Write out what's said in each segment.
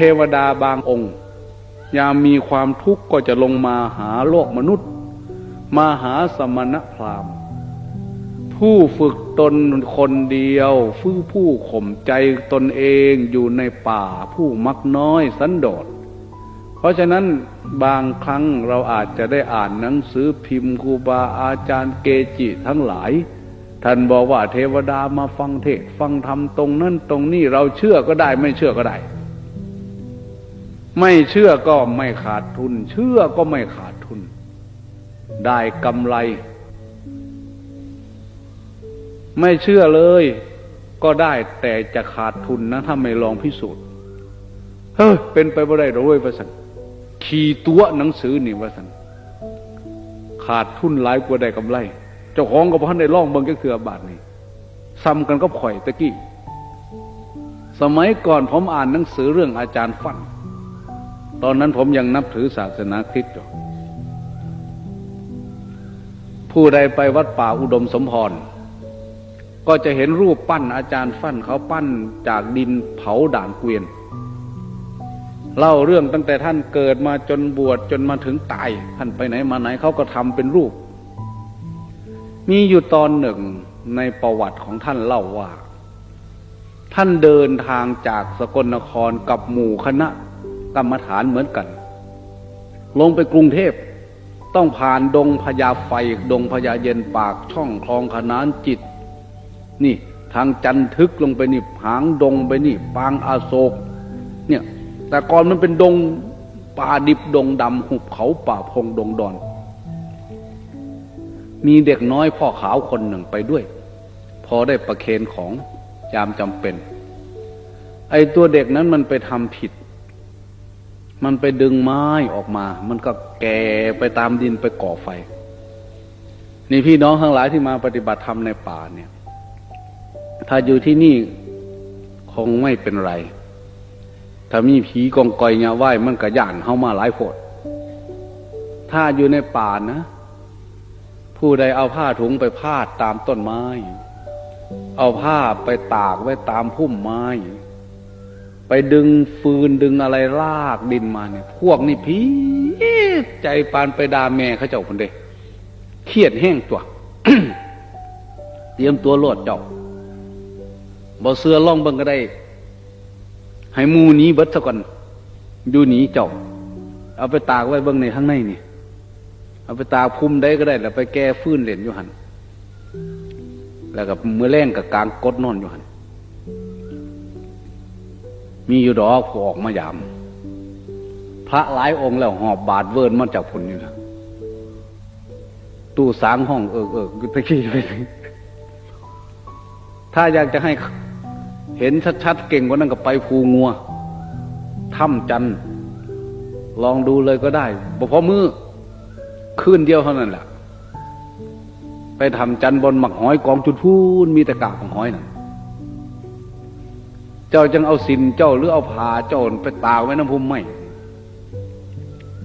เทวดาบางองค์ ยามมีความทุกข์ก็จะลงมาหาโลกมนุษย์ มาหาสมณพราหมณ์ ผู้ฝึกตนคนเดียวฟู้ผู้ข่มใจตนเองอยู่ในป่าผู้มักน้อยสันโดษ เพราะฉะนั้นบางครั้งเราอาจจะได้อ่านหนังสือพิมพ์ครูบาอาจารย์เกจิทั้งหลาย ท่านบอกว่าเทวดามาฟังเทศฟังธรรมตรงนั้นตรงนี้เราเชื่อก็ได้ไม่เชื่อก็ได้ ไม่เชื่อก็ไม่ขาดทุน เชื่อก็ไม่ขาดทุน ได้กำไร ไม่เชื่อเลย ก็ได้แต่จะขาดทุนนะ ถ้าไม่ลองพิสูจน์เฮ้ยเป็นไปบ่ได้หรอกเว้ยพระสันขี่ตัวหนังสือนี่ว่าสันขาดทุนหลายกว่าได้กำไร เจ้าของก็พันได้ล่องเบิงก็คือบาทนี่ซ้ำกันก็ข่อยตะกี้ สมัยก่อนผมอ่านหนังสือเรื่องอาจารย์ฟัน ตอนนั้นผมยังนับถือศาสนาคริสต์อยู่ผู้ใดไปวัดป่าอุดมสมพร ก็จะเห็นรูปปั้นอาจารย์ฟั่นเขาปั้นจากดินเผาด่านเกวียน เล่าเรื่องตั้งแต่ท่านเกิดมาจนบวชจนมาถึงตาย ท่านไปไหนมาไหนเขาก็ทำเป็นรูป มีอยู่ตอนหนึ่งในประวัติของท่านเล่าว่า ท่านเดินทางจากสกลนครกับหมู่คณะ กรรมฐานเหมือนกัน ลงไปกรุงเทพต้องผ่านดงพญาไฟ ดงพญาเย็นปากช่องคลองขนานจิต นี่ทางจันทึกลงไปนี่หางดงไปนี่ปางอาโศก เนี่ยแต่ก่อนมันเป็นดงป่าดิบดงดำหุบเขาป่าพงดงดอน มีเด็กน้อยพ่อขาวคนหนึ่งไปด้วย พอได้ประเคนของยามจำเป็น ไอ้ตัวเด็กนั้นมันไปทำผิด มันไปดึงไม้ออกมา มันก็แก่ไปตามดินไปก่อไฟ นี่พี่น้องทั้งหลายที่มาปฏิบัติธรรมในป่าเนี่ย ถ้าอยู่ที่นี่คงไม่เป็นไร ถ้ามีผีกองกอยเงาไหวมันกระย่านเข้ามาหลายโพดถ้าอยู่ในป่านะ ผู้ใดเอาผ้าถุงไปพาดตามต้นไม้ เอาผ้าไปตากไว้ตามพุ่มไม้ ไปดึงฟืนดึงอะไรลากดินมาเนี่ย พวกนี่พีใจปานไปด่าแม่เขาเจ้าคนเดเครียดแห้งตัว เตรียมตัวโลดเจ้าบ่เสื้อล่องเบิ่งก็ได้ ให้มูนี้เบิดซะก่อนอยู่หนีเจ้า เอาไปตากไว้เบิ่งในข้างในนี่ เอาไปตากพุ่มได้ก็ได้ แล้วไปแก้ฟื้นเหรียญอยู่หันแล้วกับมือแรงกับกลางกดนอนอยู่หัน มีอยู่ดอกผู้ออกมายาม พระหลายองค์แล้วหอบบาดเวิร์นมาจากผลอยู่นะตู้สางห้องเอิกเอิกตะกี้ไปถ้าอยากจะให้เห็นชัดๆเก่งกว่านั้นก็ไปภูงัวถ้ำจันลองดูเลยก็ได้บ่พอมือคืนเดียวเท่านั้นแหละไปทำจันบนหมักหอยกองจุดพูนมีแต่กากของหอยน่ะ เจ้าจังเอาสินเจ้าหรือเอาผาเจ้าไปตากไว้น้ำพุ่มไม่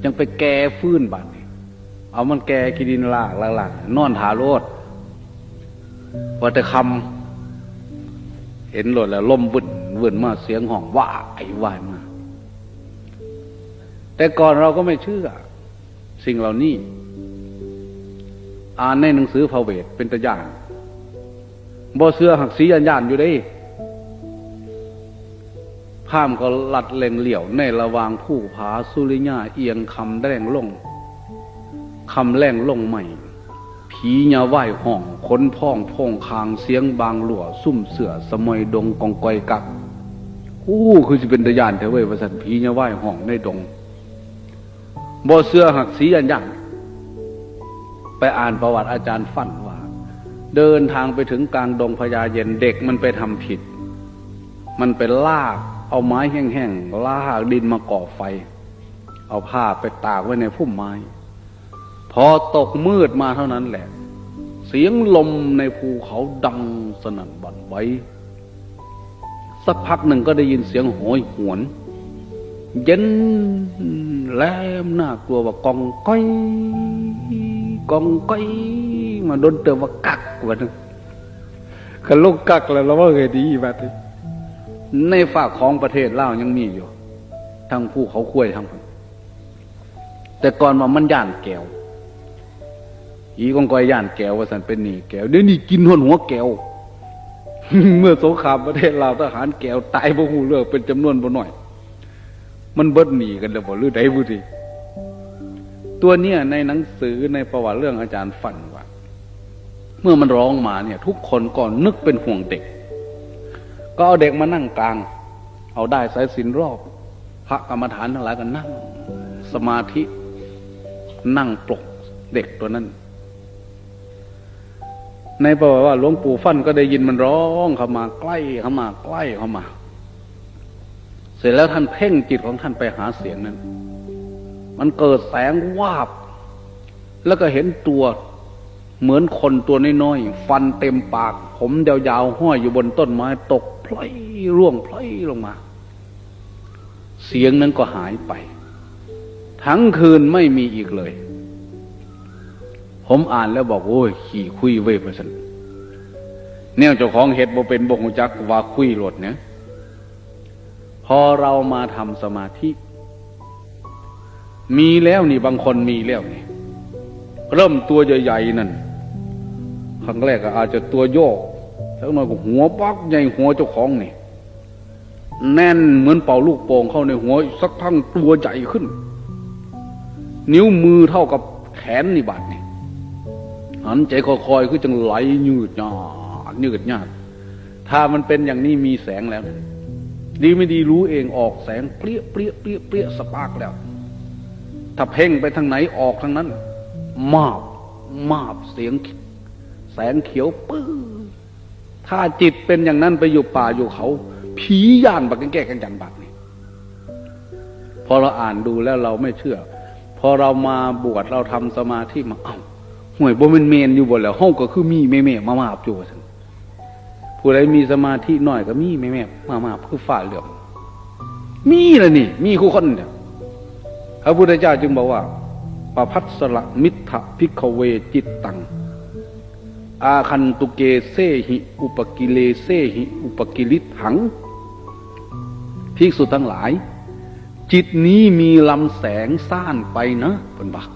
จังไปแก่ฟื้นบาดนี้เอามันแก่กิดินลากลากนอนถาโรดว่าแต่คำเห็นโลดแล้วล่มวุ่นวุ่นมาเสียงห้องว่าไอ้วายมา แต่ก่อนเราก็ไม่เชื่อ สิ่งเหล่านี้ อ่านในหนังสือพระเวทเป็นตัวอย่างบ่เสื้อหักสียันยานอยู่ได้ พามก็ลัดเล็งเหลี่ยวในระวางผู้ผาสุริยาเอียงคำแรงลงคำแรงลงใหม่ผียาไหวห้องค้นพ่องพองคางเสียงบางหลัวซุ่มเสือสมอยดงกองกอยกักอู้คือจะเป็นตะยานเถอะเว้ยว่าสันผียาไหวห้องในดงบ่เสื้อหักสียันยานไปอ่านประวัติอาจารย์ฟันว่า เดินทางไปถึงกลางดงพญาเย็นเด็กมันไปทำผิด มันไปลาก เอาไม้แห้งๆลากดินมาก่อไฟ เอาผ้าไปตากไว้ในพุ่มไม้ พอตกมืดมาเท่านั้นแหละ เสียงลมในภูเขาดังสนั่นบันไหวสักพักหนึ่งก็ได้ยินเสียงโหยหวน เย็นแลมน่ากลัวว่ากองก้อยกองก้อยมาโดนเตือว่ากักวันนึงกันลูกกักแล้วเราว่าเคยดีแบบนี้ ในฝากของประเทศลาวยังมีอยู่ทั้งผู้เขาคุ้ยทั้งแต่ก่อนว่ามันย่านแก้วอีกองกอยย่านแก้วว่าสันเป็นหนีแก้วเดี๋ยวนี้กินหัวหัวแก้วเมื่อสงครามประเทศลาวทหารแก้วตายบ่หูเลือกเป็นจำนวนบ่หน่อย มันเบิดหนีกันแล้วบ่หรือใดบุทีตัวเนี้ยในหนังสือในประวัติเรื่องอาจารย์ฝันว่า เมื่อมันร้องมาเนี่ย ทุกคนก่อนนึกเป็นห่วงเด็ก ก็เอาเด็กมานั่งกลาง เอาได้สายสินรอบ พระกรรมฐานทั้งหลายก็นั่ง สมาธิ นั่งปลกเด็กตัวนั้น ในประวัติว่าหลวงปู่ฟั่นก็ได้ยินมันร้องเข้ามาใกล้เข้ามาใกล้เข้ามา เสร็จแล้วท่านเพ่งจิตของท่านไปหาเสียงนั้น มันเกิดแสงวาบ แล้วก็เห็นตัว เหมือนคนตัวน้อยๆฟันเต็มปาก ผมยาวๆห้อยอยู่บนต้นไม้ตกพลอยร่วงพลอยลงมา เสียงนั้นก็หายไป ทั้งคืนไม่มีอีกเลย ผมอ่านแล้วบอกโอ้ย ขี่คุยเว้ยประสันแนวเจ้าของเห็ดบ่เป็นบ่งจักว่าคุยหลดเนี่ยพอเรามาทำสมาธิ มีแล้วนี่บางคนมีแล้วนี่เริ่มตัวใหญ่ๆนั่น รั้งแรกก็อาจจะตัวโยกแล้วหน่อยก็หัวปักใหญ่หัวเจ้าของนี่แน่นเหมือนเป่าลูกโป่งเข้าในหัว สักพังตัวใหญ่ขึ้น นิ้วมือเท่ากับแขนนี่บาดนี่หันใจคอยๆคือจังไหลยืดหยาดยืดหยาดถ้ามันเป็นอย่างนี้มีแสงแล้ว ดีไม่ดีรู้เองออกแสงเปรี้ยเปรี้ยเปรี้ยเปรี้ยสปาร์กแล้ว ถ้าเพ่งไปทางไหนออกทางนั้น มาบมาบเสียง แสงเขียวปื้อถ้าจิตเป็นอย่างนั้นไปอยู่ป่าอยู่เขา ผีย่านบักแก้กันจันบักนี่พอเราอ่านดูแล้วเราไม่เชื่อ พอเรามาบวชเราทำสมาธิมาเอ้าห่วยบ่เป็นเมนอยู่บนแล้วห้องก็คือมีแม่แม่มามาบอยู่ว่านผู้ใดมีสมาธิหน้อยก็มีแม่แม่มามาบคือฝ่าเหลือมมีละนี่ มีคู่คนเดียพระพุทธเจ้าจึงบอกว่าปพัสสละมิทะพิกเวจิตตัง อาคันตุเกเซหิ อุปกิเลเซหิ อุปกิลิถังภิกษุทั้งหลาย จิตนี้มีลำแสงซ่านไปนะเป็นบัก